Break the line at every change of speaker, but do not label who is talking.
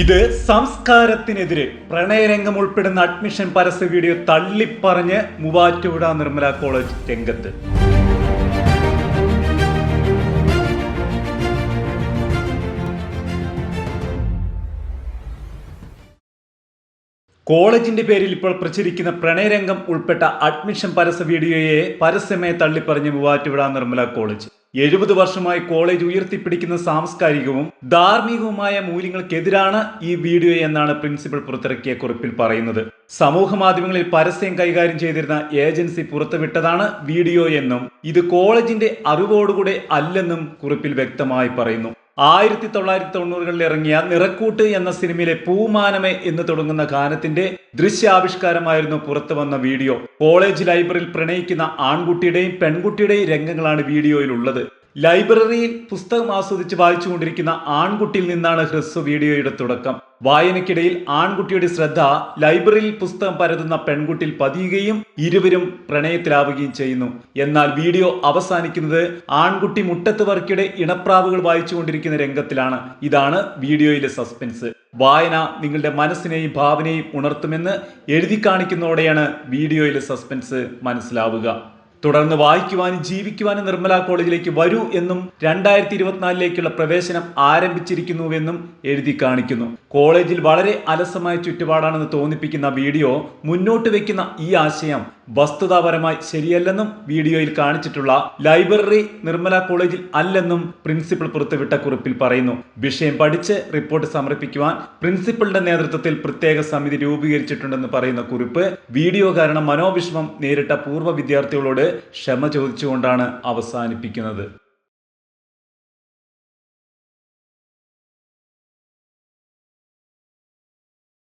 ഇത് സംസ്കാരത്തിനെതിരെ പ്രണയരംഗം ഉൾപ്പെടുന്ന അഡ്മിഷൻ പരസ്യ വീഡിയോ തള്ളിപ്പറഞ്ഞ് മൂവാറ്റുപുഴ നിർമ്മല കോളേജ് രംഗത്ത്. കോളേജിന്റെ പേരിൽ ഇപ്പോൾ പ്രചരിക്കുന്ന പ്രണയരംഗം ഉൾപ്പെട്ട അഡ്മിഷൻ പരസ്യ വീഡിയോയെ പരസ്യമായി തള്ളിപ്പറഞ്ഞ് മൂവാറ്റുപുഴ നിർമ്മല കോളേജ്. എഴുപത് വർഷമായി കോളേജ് ഉയർത്തിപ്പിടിക്കുന്ന സാംസ്കാരികവും ധാർമ്മികവുമായ മൂല്യങ്ങൾക്കെതിരാണ് ഈ വീഡിയോ എന്നാണ് പ്രിൻസിപ്പൽ പുറത്തിറക്കിയ കുറിപ്പിൽ പറയുന്നത്. സമൂഹ മാധ്യമങ്ങളിൽ പരസ്യം കൈകാര്യം ചെയ്തിരുന്ന ഏജൻസി പുറത്തുവിട്ടതാണ് വീഡിയോ എന്നും ഇത് കോളേജിന്റെ അറിവോടുകൂടെ അല്ലെന്നും കുറിപ്പിൽ വ്യക്തമായി പറയുന്നു. ആയിരത്തി തൊള്ളായിരത്തി തൊണ്ണൂറുകളിൽ ഇറങ്ങിയ നിറക്കൂട്ട് എന്ന സിനിമയിലെ പൂമാനമേ എന്ന് തുടങ്ങുന്ന ഗാനത്തിന്റെ ദൃശ്യാവിഷ്കാരമായിരുന്നു പുറത്തു വന്ന വീഡിയോ. കോളേജ് ലൈബ്രറിയിൽ പ്രണയിക്കുന്ന ആൺകുട്ടിയുടെയും പെൺകുട്ടിയുടെയും രംഗങ്ങളാണ് വീഡിയോയിലുള്ളത്. ലൈബ്രറിയിൽ പുസ്തകം ആസ്വദിച്ച് വായിച്ചുകൊണ്ടിരിക്കുന്ന ആൺകുട്ടിയിൽ നിന്നാണ് ഹ്രസ്വ വീഡിയോയുടെ തുടക്കം. വായനയ്ക്കിടയിൽ ആൺകുട്ടിയുടെ ശ്രദ്ധ ലൈബ്രറിയിൽ പുസ്തകം പരതുന്ന പെൺകുട്ടിയിൽ പതിയുകയും ഇരുവരും പ്രണയത്തിലാവുകയും ചെയ്യുന്നു. എന്നാൽ വീഡിയോ അവസാനിക്കുന്നത് ആൺകുട്ടി മുട്ടത്ത് വർക്കിയുടെ ഇണപ്രാവുകൾ വായിച്ചുകൊണ്ടിരിക്കുന്ന രംഗത്തിലാണ്. ഇതാണ് വീഡിയോയിലെ സസ്പെൻസ്. വായന നിങ്ങളുടെ മനസ്സിനെയും ഭാവനയും ഉണർത്തുമെന്ന് എഴുതി കാണിക്കുന്നതോടെയാണ് വീഡിയോയിലെ സസ്പെൻസ് മനസ്സിലാവുക. തുടർന്ന് വായിക്കുവാനും ജീവിക്കുവാനും നിർമ്മല കോളേജിലേക്ക് വരൂ എന്നും രണ്ടായിരത്തി ഇരുപത്തിനാലിലേക്കുള്ള പ്രവേശനം ആരംഭിച്ചിരിക്കുന്നുവെന്നും എഴുതി കാണിക്കുന്നു. കോളേജിൽ വളരെ അലസമായ ചുറ്റുപാടാണെന്ന് തോന്നിപ്പിക്കുന്ന വീഡിയോ മുന്നോട്ട് വയ്ക്കുന്ന ഈ ആശയം വസ്തുതാപരമായി ശരിയല്ലെന്നും വീഡിയോയിൽ കാണിച്ചിട്ടുള്ള ലൈബ്രറി നിർമ്മല കോളേജിൽ അല്ലെന്നും പ്രിൻസിപ്പൽ പുറത്തുവിട്ട കുറിപ്പിൽ പറയുന്നു. വിഷയം പഠിച്ച് റിപ്പോർട്ട് സമർപ്പിക്കുവാൻ പ്രിൻസിപ്പളുടെ നേതൃത്വത്തിൽ പ്രത്യേക സമിതി രൂപീകരിച്ചിട്ടുണ്ടെന്ന് പറയുന്ന കുറിപ്പ് വീഡിയോ കാരണം മനോവിഷമം നേരിട്ട പൂർവ വിദ്യാർത്ഥികളോട് ക്ഷമ ചോദിച്ചുകൊണ്ടാണ് അവസാനിപ്പിക്കുന്നത്.